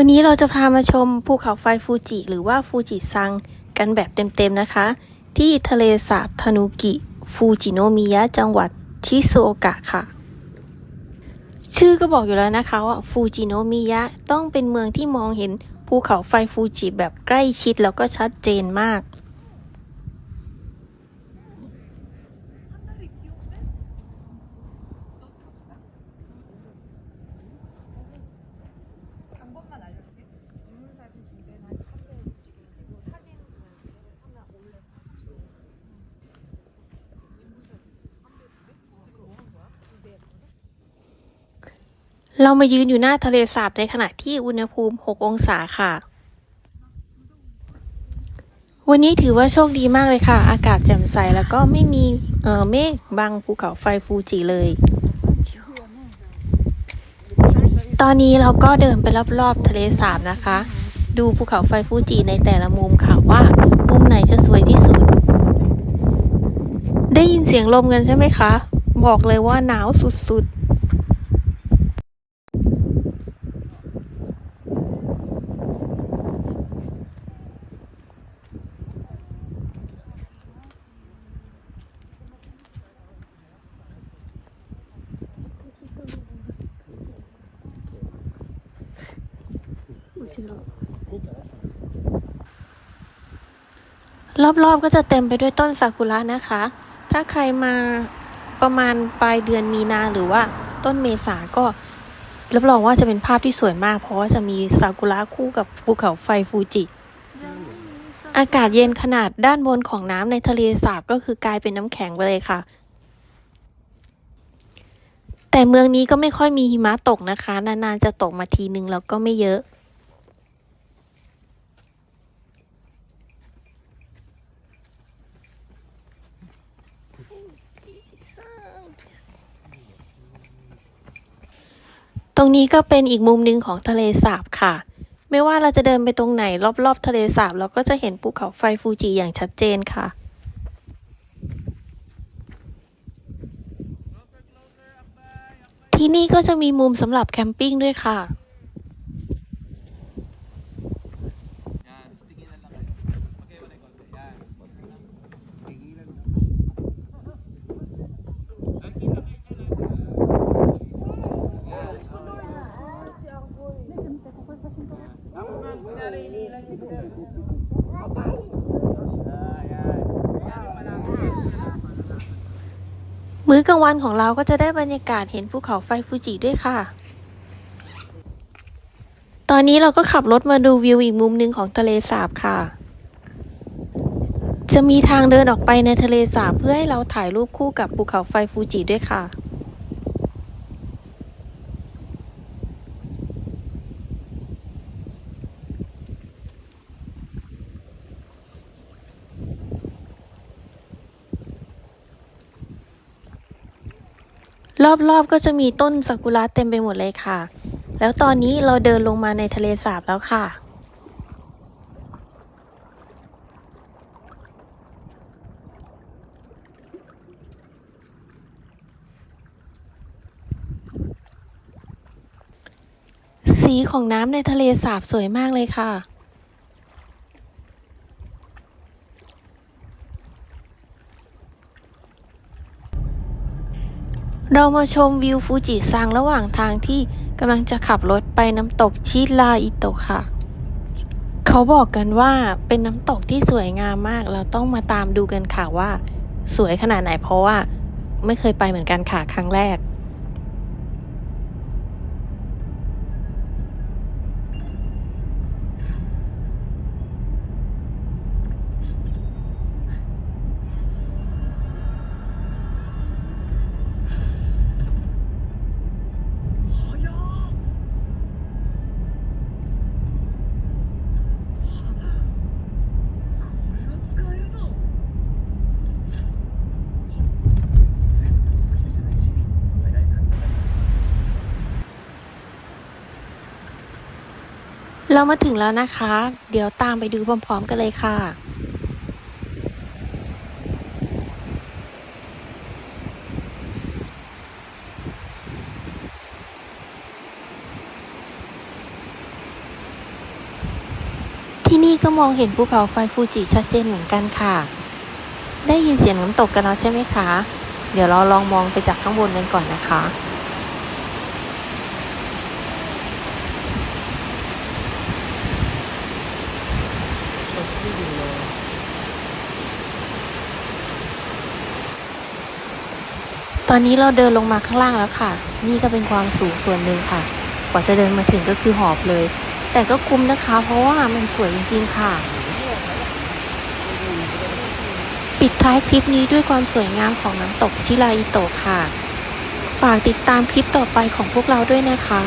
วันนี้เราจะพามาชมภูเขาไฟฟูจิหรือว่าฟูจิซังกันแบบเต็มๆนะคะ ที่ทะเลสาบทานุกิ ฟูจิโนมิยะจังหวัดชิซูโอกะค่ะ ชื่อก็บอกอยู่แล้วนะคะว่าฟูจิโนมิยะต้องเป็นเมืองที่มองเห็นภูเขาไฟฟูจิแบบใกล้ชิดแล้วก็ชัดเจนมาก เรามายืนอยู่หน้าทะเลสาบในขณะที่อุณหภูมิ 6 องศาค่ะ วันนี้ถือว่าโชคดีมากเลยค่ะ อากาศแจ่มใสแล้วก็ไม่มีเออเมฆบังภูเขาไฟฟูจิเลย ตอนนี้เราก็เดินไปรอบๆทะเลสาบนะคะ ดูภูเขาไฟฟูจิในแต่ละมุมค่ะว่า มุมไหนจะสวยที่สุด ได้ยินเสียงลมกันใช่ไหมคะ บอกเลยว่าหนาวสุดๆ รอบๆก็จะเต็มไปด้วยต้นซากุระนะคะ ถ้าใครมาประมาณปลายเดือนมีนาหรือว่าต้นเมษาก็รับรองว่าจะเป็นภาพที่สวยมาก เพราะว่าจะมีซากุระคู่กับภูเขาไฟฟูจิ อากาศเย็นขนาดด้านบนของน้ำในทะเลสาบก็คือกลายเป็นน้ำแข็งไปเลยค่ะ แต่เมืองนี้ก็ไม่ค่อยมีหิมะตกนะคะ นานๆจะตกมาทีนึงแล้วก็ไม่เยอะ ตรงนี้ก็เป็นอีกมุมหนึ่งของทะเลสาบค่ะ ไม่ว่าเราจะเดินไปตรงไหนรอบๆ ทะเลสาบเราก็จะเห็นภูเขาไฟฟูจิอย่างชัดเจนค่ะ ที่นี่ก็จะมีมุมสำหรับแคมปิ้งด้วยค่ะ มื้อกลางวันของเราก็จะได้บรรยากาศเห็นภูเขาไฟฟูจิด้วยค่ะ ตอนนี้เราก็ขับรถมาดูวิวอีกมุมหนึ่งของทะเลสาบค่ะ จะมีทางเดินออกไปในทะเลสาบเพื่อให้เราถ่ายรูปคู่กับภูเขาไฟฟูจิด้วยค่ะ รอบๆก็จะมีต้นซากุระเต็มไปหมดเลยค่ะ แล้วตอนนี้เราเดินลงมาในทะเลสาบแล้วค่ะ สีของน้ำในทะเลสาบสวยมากเลยค่ะ เรามาชมวิวฟูจิซังระหว่างทางที่กำลังจะขับรถไปน้ำตกชิราอิโตะค่ะ เขาบอกกันว่าเป็นน้ำตกที่สวยงามมาก เราต้องมาตามดูกันค่ะว่า สวยขนาดไหนเพราะว่าไม่เคยไปเหมือนกันค่ะครั้งแรก เรามาถึงแล้วนะคะ เดี๋ยวตามไปดูพร้อมๆกันเลยค่ะ ที่นี่ก็มองเห็นภูเขาไฟฟูจิชัดเจนเหมือนกันค่ะ ได้ยินเสียงน้ำตกกันแล้วใช่ไหมคะ เดี๋ยวเราลองมองไปจากข้างบนกันก่อนนะคะ ตอนนี้เราเดินลงมาข้างล่างแล้วค่ะ นี่ก็เป็นความสูงส่วนหนึ่งค่ะ กว่าจะเดินมาถึงก็คือหอบเลย แต่ก็คุ้มนะคะ เพราะว่ามันสวยจริงๆค่ะ ปิดท้ายคลิปนี้ด้วยความสวยงามของน้ำตกชิราอิโตะค่ะ ฝากติดตามคลิปต่อไปของพวกเราด้วยนะคะ